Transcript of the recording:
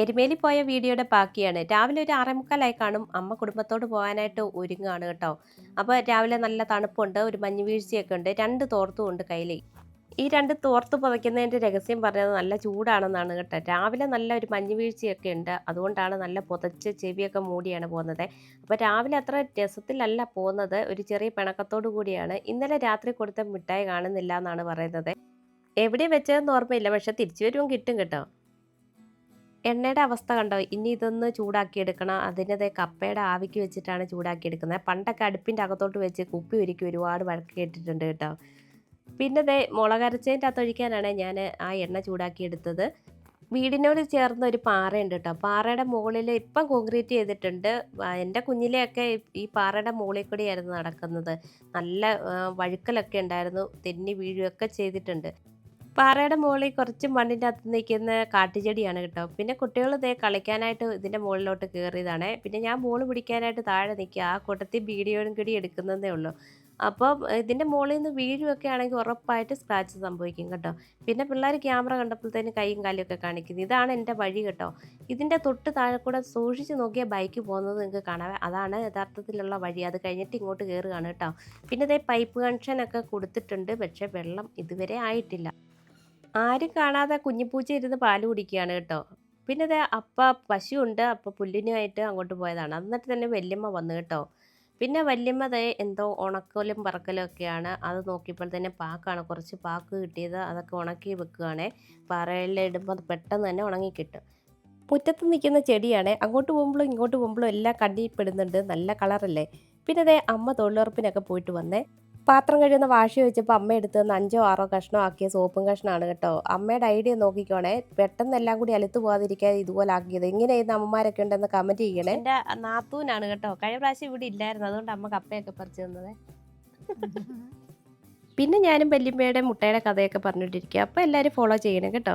എരുമേലി പോയ വീഡിയോയുടെ ബാക്കിയാണ്. രാവിലെ ഒരു ആറേമുക്കാലായി കാണും. അമ്മ കുടുംബത്തോട് പോകാനായിട്ട് ഒരുങ്ങാണ് കേട്ടോ. അപ്പോൾ രാവിലെ നല്ല തണുപ്പുണ്ട് ഒരു മഞ്ഞ് വീഴ്ചയൊക്കെ ഉണ്ട്. രണ്ട് തോർത്തും ഉണ്ട് കയ്യിൽ ഈ രണ്ട് തോർത്ത് പുതയ്ക്കുന്നതിന്റെ രഹസ്യം പറഞ്ഞത് നല്ല ചൂടാണെന്നാണ് കേട്ടോ. രാവിലെ നല്ല ഒരു മഞ്ഞ് വീഴ്ചയൊക്കെ ഉണ്ട്. അതുകൊണ്ടാണ് നല്ല പുതച്ച് ചെവിയൊക്കെ മൂടിയാണ് പോകുന്നത്. അപ്പോൾ രാവിലെ അത്ര രസത്തിലല്ല പോകുന്നത്. ഒരു ചെറിയ പിണക്കത്തോടു കൂടിയാണ്. ഇന്നലെ രാത്രി കൊടുത്ത മിഠായി കാണുന്നില്ല എന്നാണ് പറയുന്നത്. എവിടെ വെച്ചതെന്ന് ഓർമ്മയില്ല. പക്ഷെ തിരിച്ചു വരുമ്പോൾ കിട്ടും കേട്ടോ. എണ്ണയുടെ അവസ്ഥ കണ്ടോ? ഇനി ഇതൊന്ന് ചൂടാക്കിയെടുക്കണം. അതിന്റെ കപ്പയുടെ ആവിക്ക് വെച്ചിട്ടാണ് ചൂടാക്കിയെടുക്കുന്നത്. പണ്ടൊക്കെ അടുപ്പിന്റെ അകത്തോട്ട് വെച്ച് കുപ്പി ഒരുക്കി ഒരുപാട് വഴക്ക് കേട്ടിട്ടുണ്ട് കേട്ടോ. പിന്നെ ദേ മുളകരച്ചതിന്റെ അകത്ത് ഒഴിക്കാനാണ് ഞാൻ ആ എണ്ണ ചൂടാക്കിയെടുത്തത്. വീടിനോട് ചേർന്ന ഒരു പാറയുണ്ട് കേട്ടോ. പാറയുടെ മുകളിൽ ഇപ്പം കോൺക്രീറ്റ് ചെയ്തിട്ടുണ്ട്. എന്റെ കുഞ്ഞിലെയൊക്കെ ഈ പാറയുടെ മുകളിൽ കൂടിയായിരുന്നു നടക്കുന്നത്. നല്ല വഴുക്കലൊക്കെ ഉണ്ടായിരുന്നു. തെന്നി വീഴുകയൊക്കെ ചെയ്തിട്ടുണ്ട്. പാറയുടെ മുകളിൽ കുറച്ച് മണ്ണിന്റെ അകത്ത് നിൽക്കുന്ന കാട്ടുചെടിയാണ് കേട്ടോ. പിന്നെ കുട്ടികൾ ഇതേ കളിക്കാനായിട്ട് ഇതിന്റെ മുകളിലോട്ട് കയറിയതാണ്. പിന്നെ ഞാൻ മോൾ പിടിക്കാനായിട്ട് താഴെ നിൽക്കുക. ആ കൂട്ടത്തിൽ വീഡിയോയും കൂടി എടുക്കുന്നതേ ഉള്ളൂ. അപ്പം ഇതിന്റെ മുകളിൽ നിന്ന് വീഴുകയൊക്കെ ആണെങ്കിൽ ഉറപ്പായിട്ട് സ്ക്രാച്ച് സംഭവിക്കും കേട്ടോ. പിന്നെ പിള്ളേർ ക്യാമറ കണ്ടപ്പോഴത്തേന് കൈയും കാലും ഒക്കെ കാണിക്കുന്നത് ഇതാണ് എന്റെ വഴി കേട്ടോ. ഇതിന്റെ തൊട്ട് താഴെ കൂടെ സൂക്ഷിച്ച് നോക്കിയാൽ ബൈക്ക് പോകുന്നത് നിങ്ങൾക്ക് കാണാം. അതാണ് യഥാർത്ഥത്തിലുള്ള വഴി. അത് കഴിഞ്ഞിട്ട് ഇങ്ങോട്ട് കയറുകയാണ് കേട്ടോ. പിന്നെ ഇതേ പൈപ്പ് കണക്ഷനൊക്കെ കൊടുത്തിട്ടുണ്ട്. പക്ഷേ വെള്ളം ഇതുവരെ ആയിട്ടില്ല. ആരും കാണാതെ കുഞ്ഞിപ്പൂച്ച ഇരുന്ന് പാൽ കുടിക്കുകയാണ് കേട്ടോ. പിന്നെ ദേ അപ്പ പശുവുണ്ട്. അപ്പ പുല്ലിനുമായിട്ട് അങ്ങോട്ട് പോയതാണ്. എന്നിട്ട് തന്നെ വല്യമ്മ വന്നു കേട്ടോ. പിന്നെ വല്യമ്മ ദേ എന്തോ ഉണക്കലും പറക്കലും ഒക്കെയാണ്. അത് നോക്കിയപ്പോൾ തന്നെ പാക്കാണ്. കുറച്ച് പാക്ക് കിട്ടിയത്. അതൊക്കെ ഉണക്കി വെക്കുകയാണേ പാറയിലിടുമ്പോൾ അത് പെട്ടെന്ന് തന്നെ ഉണങ്ങി കിട്ടും മുറ്റത്ത് നിൽക്കുന്ന ചെടിയാണ്. അങ്ങോട്ട് പോകുമ്പോഴും ഇങ്ങോട്ട് പോകുമ്പോഴും എല്ലാം കണ്ടിപ്പെടുന്നുണ്ട്. നല്ല കളറല്ലേ. പിന്നെ ദേ അമ്മ തൊഴിലുറപ്പിനൊക്കെ പോയിട്ട് വന്നേ. പാത്രം കഴിയുന്ന വാശി വെച്ചപ്പോൾ അമ്മ എടുത്ത് അഞ്ചോ ആറോ കഷ്ണോ ആക്കിയ സോപ്പും കഷ്ണമാണ് കേട്ടോ. അമ്മയുടെ ഐഡിയ നോക്കിക്കോണേ. പെട്ടെന്ന് എല്ലാം കൂടി അലുത്ത് പോകാതിരിക്കാതെ ഇതുപോലെ ആക്കിയത്. ഇങ്ങനെ ചെയ്യുന്ന അമ്മമാരൊക്കെ ഉണ്ടെന്ന് കമന്റ് ചെയ്യണേ. എന്റെ നാത്തൂനാണ് കേട്ടോ. കഴിഞ്ഞ പ്രാവശ്യം ഇവിടെ ഇല്ലായിരുന്നു. അതുകൊണ്ട് അമ്മ കപ്പയൊക്കെ പറിച്ചു തന്നത്. പിന്നെ ഞാനും വല്യമ്മയുടെ മുട്ടയുടെ കഥയൊക്കെ പറഞ്ഞുകൊണ്ടിരിക്കുക. അപ്പോൾ എല്ലാവരും ഫോളോ ചെയ്യണേ കേട്ടോ.